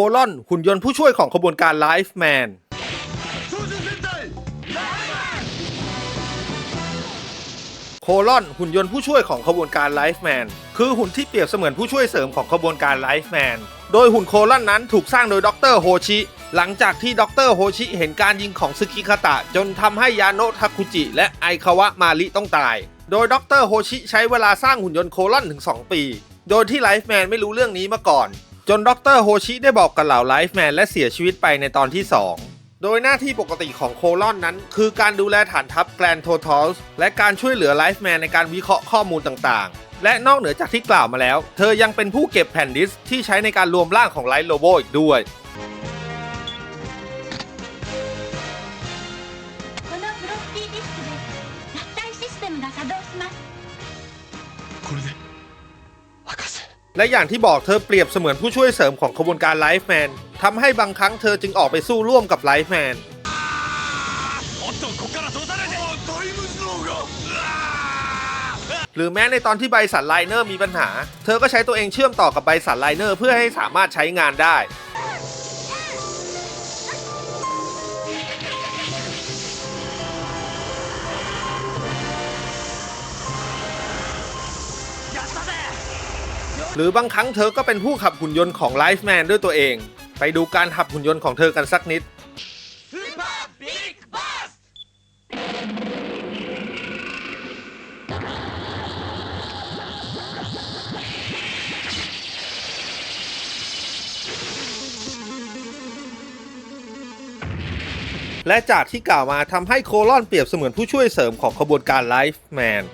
คลอนหุ่นยนต์ผู้ช่วยของขบวนการไลฟ์แมนโคลอนหุ่นยนต์ผู้ช่วยของขบวนการไลฟ์แมนคือหุ่นที่เปรียบเสมือนผู้ช่วยเสริมของขบวนการไลฟ์แมนโดยหุ่นโคลอนนั้นถูกสร้างโดยดรโฮชิ หลังจากที่ดรโฮชิเห็นการยิงของซึกิคาตะ จนทำให้ยาโนะทาคุจิ และไอคาวะมาลิต้องตาย โดยดรโฮชิใช้เวลาสร้างหุ่นยนต์โคลอนถึง 2 ปี โดยที่ไลฟ์แมนไม่รู้เรื่องนี้มาก่อน จนดรโฮชิได้บอกกับเหล่าไลฟ์แมนและเสียชีวิตไปในตอนที่ 2 โดยหน้าที่ปกติของโคลอนนั้น คือการดูแลฐานทัพแกรนโททอลส์และการช่วยเหลือไลฟ์แมนในการวิเคราะห์ข้อมูลต่างๆ และนอกเหนือจากที่กล่าวมาแล้ว เธอยังเป็นผู้เก็บแผ่นดิสก์ที่ใช้ในการรวมร่างของไลท์โลโบอีกด้วย このフロッピーディスクで脱退システムが作動します これで博士 และอย่างที่บอกเธอเปรียบเสมือนผู้ช่วยเสริมของขบวนการไลฟ์แมนทำให้บางครั้งเธอจึงออกไปสู้ร่วมกับไลฟ์แมนหรือแม้ในตอนที่ใบสันไลเนอร์มีปัญหา เธอก็ใช้ตัวเองเชื่อมต่อกับใบสันไลเนอร์เพื่อให้สามารถใช้งานได้ หรือบางครั้งเธอก็เป็นผู้ขับหุ่นยนต์ของไลฟ์แมนด้วยตัวเอง ไปดูการขับหุ่นยนต์ของเธอกันสักนิด และจากที่กล่าวมาทำให้โคลอนเปรียบเสมือนผู้ช่วยเสริมของขบวนการไลฟ์แมน